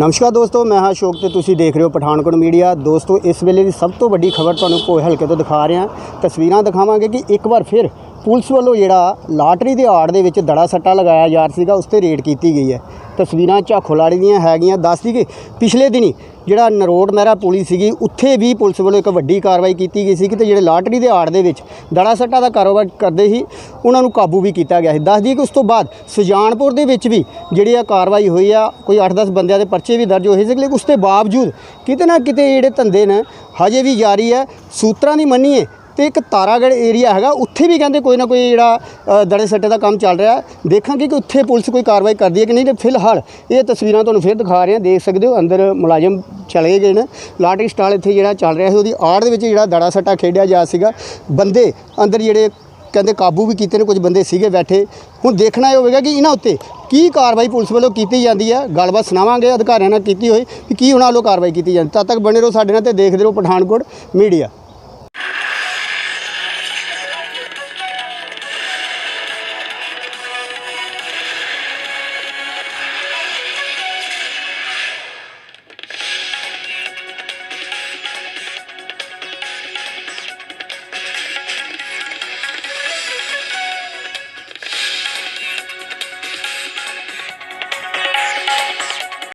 ਨਮਸਕਾਰ ਦੋਸਤੋ, ਮੈਂ ਹਾਂ ਅਸ਼ੋਕ ਤੇ ਤੁਸੀਂ ਦੇਖ ਰਹੇ ਹੋ ਪਠਾਨਕੋਟ ਮੀਡੀਆ। ਦੋਸਤੋ, ਇਸ ਵੇਲੇ ਦੀ ਸਭ ਤੋਂ ਵੱਡੀ ਖਬਰ ਤੁਹਾਨੂੰ ਭੋਏ ਹਲਕੇ ਤੋਂ ਦਿਖਾ ਰਿਹਾ। ਤਸਵੀਰਾਂ ਦਿਖਾਵਾਂਗੇ ਕਿ ਇੱਕ ਵਾਰ ਫਿਰ ਪੁਲਿਸ ਵੱਲੋਂ ਜਿਹੜਾ ਲਾਟਰੀ ਦੇ ਆੜ ਦੇ ਵਿੱਚ ਦੜਾ ਸੱਟਾ ਲਗਾਇਆ ਜਾ ਰਿਹਾ ਸੀਗਾ, ਉਸ ਤੇ ਰੇਡ ਕੀਤੀ ਗਈ ਹੈ। ਤਸਵੀਰਾਂ ਝਾਖੋਲਾੜੀ ਦੀਆਂ ਹੈਗੀਆਂ ਦੱਸਦੀ ਕਿ ਪਿਛਲੇ ਦਿਨੀ ਜਿਹੜਾ ਨਰੋੜ ਮਹਿਰਾ ਪੁਲਿਸ ਸੀਗੀ, ਉੱਥੇ ਵੀ ਪੁਲਿਸ ਵੱਲੋਂ ਇੱਕ ਵੱਡੀ ਕਾਰਵਾਈ ਕੀਤੀ ਗਈ ਸੀ ਕਿ ਤੇ ਜਿਹੜੇ ਲਾਟਰੀ ਦੇ ਆੜ ਦੇ ਵਿੱਚ ਦੜਾ ਸੱਟਾ ਦਾ ਕਾਰੋਬਾਰ ਕਰਦੇ ਸੀ, ਉਹਨਾਂ ਨੂੰ ਕਾਬੂ ਵੀ ਕੀਤਾ ਗਿਆ ਸੀ। ਦੱਸਦੀ ਕਿ ਉਸ ਤੋਂ ਬਾਅਦ ਸੁਜਾਨਪੁਰ ਦੇ ਵਿੱਚ ਵੀ ਜਿਹੜੀ ਆ ਕਾਰਵਾਈ ਹੋਈ ਆ, ਕੋਈ 8-10 ਬੰਦਿਆਂ ਦੇ ਪਰਚੇ ਵੀ ਦਰਜ ਹੋਏ ਸੀ, ਲੇਕਿਨ ਉਸ ਦੇ ਬਾਵਜੂਦ ਕਿਤੇ ਨਾ ਕਿਤੇ ਜਿਹੜੇ ਧੰਦੇ ਨੇ, ਹਜੇ ਵੀ ਜਾਰੀ ਹੈ ਸੂਤਰਾਂ ਦੀ ਮੰਨੀਏ ਤੇ ਇੱਕ ਤਾਰਾਗੜ੍ਹ ਏਰੀਆ ਹੈਗਾ, ਉੱਥੇ ਵੀ ਕਹਿੰਦੇ ਕੋਈ ਨਾ ਕੋਈ ਜਿਹੜਾ ਦੜੇ ਸੱਟੇ ਦਾ ਕੰਮ ਚੱਲ ਰਿਹਾ ਦੇਖਾਂਗੇ ਕਿ ਉੱਥੇ ਪੁਲਿਸ ਕੋਈ ਕਾਰਵਾਈ ਕਰਦੀ ਹੈ ਕਿ ਨਹੀਂ, ਤੇ ਫਿਲਹਾਲ ਇਹ ਤਸਵੀਰਾਂ ਤੁਹਾਨੂੰ ਫਿਰ ਦਿਖਾ ਰਹੇ ਹਾਂ। ਦੇਖ ਸਕਦੇ ਹੋ, ਅੰਦਰ ਮੁਲਾਜ਼ਮ ਚਲੇ ਗਏ ਨੇ। ਲਾਟਰੀ ਸਟਾਲ ਇੱਥੇ ਜਿਹੜਾ ਚੱਲ ਰਿਹਾ ਸੀ, ਉਹਦੀ ਆੜ ਦੇ ਵਿੱਚ ਜਿਹੜਾ ਦੜਾ ਸੱਟਾ ਖੇਡਿਆ ਜਾ ਸੀਗਾ। ਬੰਦੇ ਅੰਦਰ ਜਿਹੜੇ ਕਹਿੰਦੇ ਕਾਬੂ ਵੀ ਕੀਤੇ ਨੇ, ਕੁਝ ਬੰਦੇ ਸੀਗੇ ਬੈਠੇ। ਹੁਣ ਦੇਖਣਾ ਇਹ ਹੋਵੇਗਾ ਕਿ ਇਹਨਾਂ ਉੱਤੇ ਕੀ ਕਾਰਵਾਈ ਪੁਲਿਸ ਵੱਲੋਂ ਕੀਤੀ ਜਾਂਦੀ ਹੈ। ਗੱਲਬਾਤ ਸੁਣਾਵਾਂਗੇ, ਅਧਿਕਾਰੀਆਂ ਨਾਲ ਕੀਤੀ ਹੋਈ ਕਿ ਕੀ ਉਹਨਾਂ ਵੱਲੋਂ ਕਾਰਵਾਈ ਕੀਤੀ ਜਾਂਦੀ ਤਦ ਤੱਕ ਬਣੇ ਰਹੋ ਸਾਡੇ ਨਾਲ ਤੇ ਦੇਖਦੇ ਰਹੋ ਪਠਾਨਕੋਟ ਮੀਡੀਆ।